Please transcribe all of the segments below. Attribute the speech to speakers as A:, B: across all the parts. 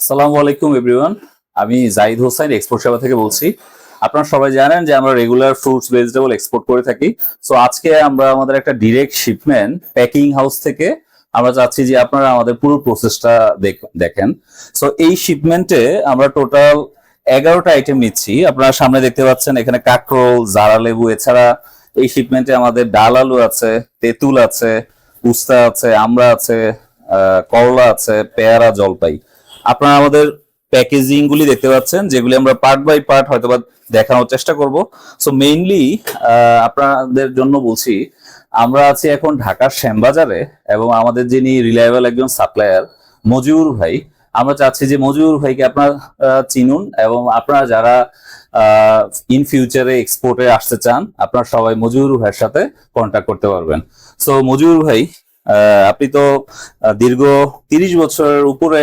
A: আসসালামু আলাইকুম এভরিওয়ান আমি জাহিদ হোসেন এক্সপোর্ট সেবা থেকে বলছি। আপনারা সবাই জানেন যে আমরা রেগুলার ফ্রুটস ভেজিটেবল এক্সপোর্ট করে থাকি। সো আজকে আমরা আমাদের একটা ডিরেক্ট শিপমেন্ট প্যাকিং হাউস থেকে আমরা চাচ্ছি যে আপনারা আমাদের পুরো প্রসেসটা দেখেন। সো এই শিপমেন্টে আমরা টোটাল এগারোটা আইটেম নিচ্ছি। আপনারা সামনে দেখতে পাচ্ছেন এখানে কাকরোল জারা লেবু এছাড়া এই শিপমেন্টে আমাদের ডাল আলু আছে, তেঁতুল আছে, উস্তা আছে, আমরা আছে করলা আছে, পেয়ারা, জলপাই। আপনারা আমাদের প্যাকেজিং গুলি দেখতে পাচ্ছেন, যেগুলি আমরা পার্ট বাই পার্ট হয়তোবা দেখানোর চেষ্টা করব। সো মেইনলি আপনাদের জন্য বলছি, আমরা আছি এখন ঢাকার শ্যামবাজারে এবং আমাদের যিনি রিলায়েবল একজন সাপ্লায়ার মজিউর ভাই, আমরা চাচ্ছি যে মজিউর ভাইকে আপনারা চিনুন এবং আপনারা যারা ইন ফিউচারে এক্সপোর্টে আসতে চান, আপনারা সবাই মজিউর ভাইয়ের সাথে কন্ট্যাক্ট করতে পারবেন। সো মজিউর ভাই আপনি তো দীর্ঘ তিরিশ বছরের উপরে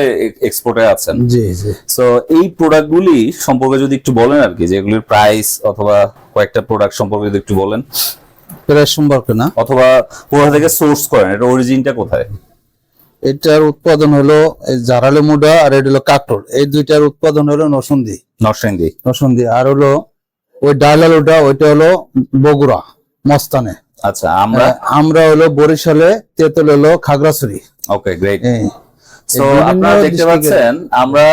A: এক্সপোর্টে আছেন।
B: জি জি।
A: সো এই প্রোডাক্টগুলি সম্পর্কে যদি একটু বলেন আর কি যে এগুলির প্রাইস অথবা কয়েকটা প্রোডাক্ট সম্পর্কে যদি একটু বলেন।
B: প্রায় সম্পর্কে না।
A: অথবা কোথা থেকে সোর্স করেন এটা অরিজিনটা কোথায়?
B: এটার উৎপাদন হলো জারালে মুডা আর এটা হলো কাকটোর এই দুইটার উৎপাদন হলো নসুন্দি
A: নরসিংদী।
B: নসুন্দি আর হলো ওই ডাল ওইটা হলো বগুড়া মস্তানে।
A: আচ্ছা আমরা
B: আমরা হলো বরিশালে তেতুল হলো খাগড়াছড়ি।
A: ওকে গ্রেট সো আপনারা দেখতে পাচ্ছেন আমরা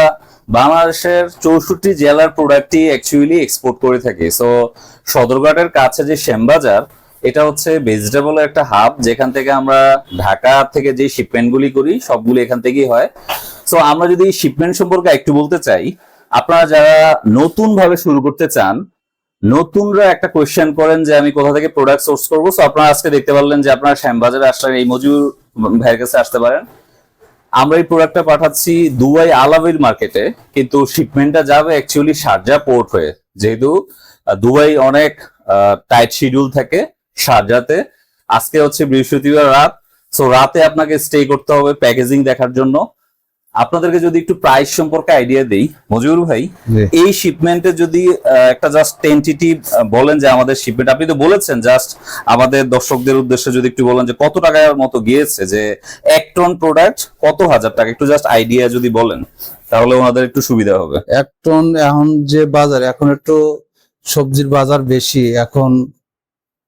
A: বাংলাদেশের চৌষট্টি জেলার প্রোডাক্টই অ্যাকচুয়ালি এক্সপোর্ট করে থাকি। সো সদরঘাটের কাছে যে শ্যামবাজার এটা হচ্ছে ভেজিটেবল একটা হাব যেখান থেকে আমরা ঢাকা থেকে যে শিপমেন্ট গুলি করি সবগুলি এখান থেকেই হয়। সো আমরা যদি শিপমেন্ট সম্পর্কে একটু বলতে চাই আপনারা যারা নতুন ভাবে শুরু করতে চান নতুনরা একটা কোয়েশ্চেন করেন যে আমি কোথা থেকে প্রোডাক্ট সোর্স করব। সো আপনারা আজকে দেখতে পারলেন যে আপনারা শ্যামবাজারে আসলেন, এই মজুর ভাইয়ের কাছে আসতে পারেন। আমরা এই প্রোডাক্টটা পাঠাচ্ছি দুবাই আলাবির মার্কেটে কিন্তু শিপমেন্টটা যাবে অ্যাকচুয়ালি শারজা পোর্ট হয়ে। যেহেতু দুবাই অনেক টাইট শিডিউল থাকে শারজাতে আজকে হচ্ছে বৃহস্পতিবার রাত। সো রাতে আপনাকে স্টে করতে হবে প্যাকেজিং দেখার জন্য। আপনাদেরকে যদি একটু প্রাইস সম্পর্কে আইডিয়া দেই মজুর ভাই এই শিপমেন্টে যদি একটা জাস্ট টেন্টেটিভ বলেন যে আমাদের শিপমেন্ট আপনি তো বলেছেন জাস্ট আমাদের দর্শকদের উদ্দেশ্যে যদি একটু বলেন যে কত টাকার মতো গিয়েছে যে এক টন প্রোডাক্ট কত হাজার টাকা? একটু জাস্ট আইডিয়া যদি বলেন তাহলে ওনাদের একটু সুবিধা হবে।
B: এক টন এখন যে বাজার এখন একটু সবজির বাজার বেশি এখন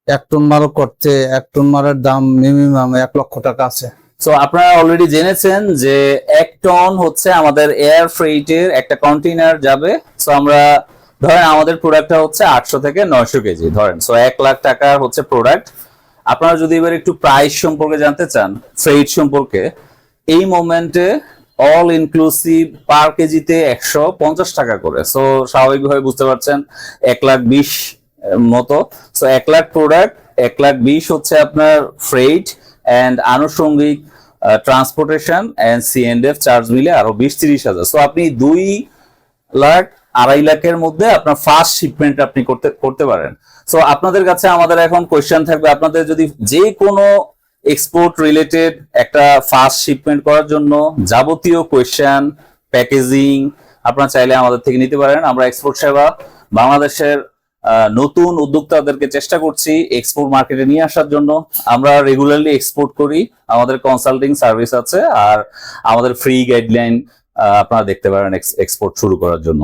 B: এক টন মাল করতে এক টন মালের দাম মিনিমাম এক লক্ষ টাকা আছে।
A: সো আপনারা অলরেডি জেনেছেন যে এক টন হচ্ছে আমাদের এয়ার ফ্রেইটের একটা কন্টেইনার যাবে। সো আমরা ধরেন আমাদের প্রোডাক্টটা হচ্ছে আটশো থেকে নয়শো কেজি, ধরেন। সো এক লাখ টাকার হচ্ছে প্রোডাক্ট আপনারা যদি এবার একটু প্রাইস সম্পর্কে জানতে চান ফ্রেইট সম্পর্কে, এই মোমেন্টে অল ইনক্লুসিভ পার কেজিতে একশো পঞ্চাশ টাকা করে। সো স্বাভাবিকভাবে বুঝতে পারছেন, এক লাখ বিশ মতো। সো এক লাখ প্রোডাক্ট এক লাখ বিশ হচ্ছে আপনার ফ্রেইট অ্যান্ড আনুষঙ্গিক ট্রান্সপোর্টেশন অ্যান্ড এফ চার্জ মিলে আরও বিশ তিরিশ হাজার। সো আপনি দুই লাখ, আড়াই লাখের মধ্যে আপনার ফার্স্ট শিপমেন্ট আপনি করতে করতে পারেন। সো আপনাদের কাছে আমাদের এখন কোয়েশ্চেন থাকবে, আপনাদের যদি যে কোনো এক্সপোর্ট রিলেটেড একটা ফার্স্ট শিপমেন্ট করার জন্য যাবতীয় কোয়েশ্চেন প্যাকেজিং আপনারা চাইলে আমাদের থেকে নিতে পারেন। আমরা এক্সপোর্ট সেবা বাংলাদেশের নতুন উদ্যোক্তাদেরকে চেষ্টা করছি এক্সপোর্ট মার্কেটে নিয়ে আসার জন্য। আমরা রেগুলারলি এক্সপোর্ট করি, আমাদের কনসাল্টিং সার্ভিস আছে, আর আমাদের ফ্রি গাইডলাইন আপনারা দেখতে পারেন এক্সপোর্ট শুরু করার জন্য।